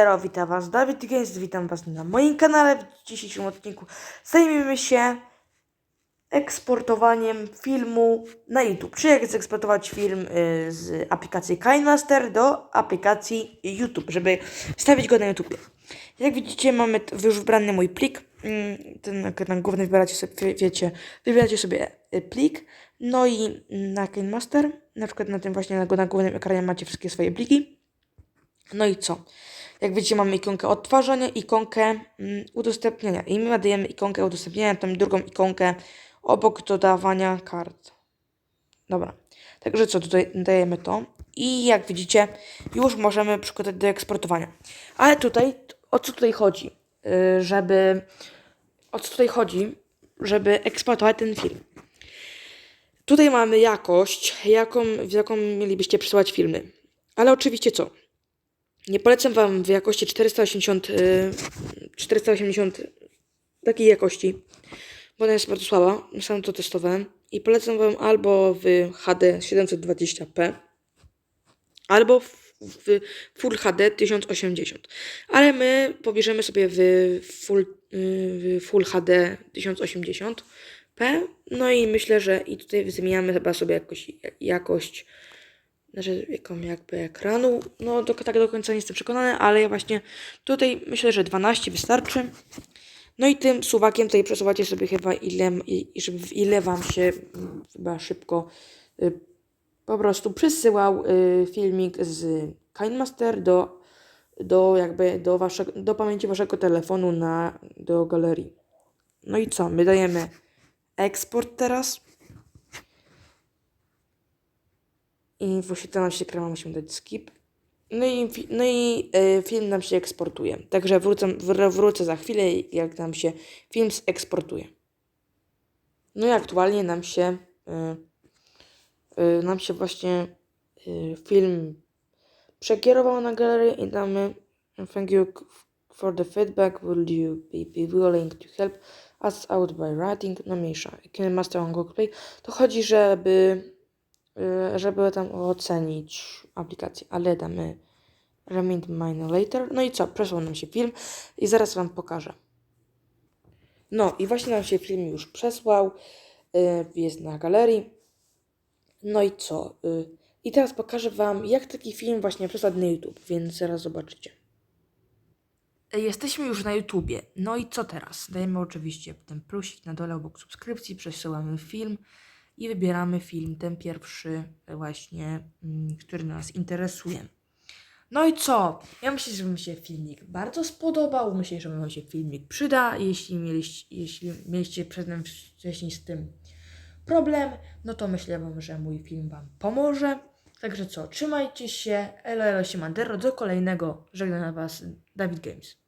Hello, witam was, Dawid Games, witam was na moim kanale. W dzisiejszym odcinku zajmiemy się eksportowaniem filmu na YouTube. Czy jak zeksportować film y, z aplikacji KineMaster do aplikacji YouTube, żeby wstawić go na YouTube. Jak widzicie, mamy już wybrany mój plik. Mm, Ten na główny wybieracie sobie, wie- wiecie, wybieracie sobie y, plik. No i na KineMaster, na przykład na tym właśnie na, na głównym ekranie macie wszystkie swoje pliki. No i co? Jak widzicie, mamy ikonkę odtwarzania, ikonkę mm, udostępniania. I my dajemy ikonkę udostępniania, tam drugą ikonkę obok dodawania kart. Dobra. Także co, tutaj dajemy to. I jak widzicie, już możemy przykładać do eksportowania. Ale tutaj, o co tutaj chodzi? Yy, żeby... O co tutaj chodzi? Żeby eksportować ten film. Tutaj mamy jakość, jaką, w jaką mielibyście przesyłać filmy. Ale oczywiście co? Nie polecam Wam w jakości 480, y, 480 takiej jakości, bo ona jest bardzo słaba. Sam to testowałem. I polecam Wam albo w HD 720p, albo w, w Full HD 1080. Ale my pobierzemy sobie w Full, y, w full HD 1080p. No i myślę, że i tutaj zmieniamy chyba sobie jakoś, jakość znaczy jaką jakby ekranu. No do, tak do końca nie jestem przekonany, ale ja właśnie tutaj myślę, że 12 wystarczy. No i tym suwakiem tutaj przesuwacie sobie chyba ile, ile wam się chyba szybko y, po prostu przesyłał y, filmik z KineMaster do, do jakby do, waszego, do pamięci waszego telefonu na, do galerii. No i co? My dajemy eksport teraz. I nam się ekranu, musimy dać skip. No i, no i e, film nam się eksportuje. Także wrócę, wr- wrócę za chwilę, jak nam się film eksportuje. No i aktualnie nam się e, e, nam się właśnie e, film przekierował na galerię i damy thank you for the feedback. Will you be, willing to help us out by writing? No mniejsza. Can master on Google Play. To chodzi, żeby y, żeby tam ocenić aplikację, ale damy remind mine later. No i co? Przesłał nam się film i zaraz Wam pokażę. No i właśnie nam się film już przesłał, y, jest na galerii. No i co? Y, I teraz pokażę Wam, jak taki film właśnie przesłać na YouTube, więc zaraz zobaczycie. Jesteśmy już na YouTubie. No i co teraz? Dajemy oczywiście ten plusik na dole obok subskrypcji, przesyłamy film i wybieramy film, ten pierwszy właśnie, mm, który nas interesuje. No i co? Ja myślę, że Wam się filmik bardzo spodobał. Myślę, że Wam się filmik przyda. Jeśli mieliście, jeśli mieliście przed tym wcześniej z tym problem, no to myślę Wam, że mój film Wam pomoże. Także co, trzymajcie się. Elo, elo, siemandero. Do kolejnego. Żegnam Was Dawid Games.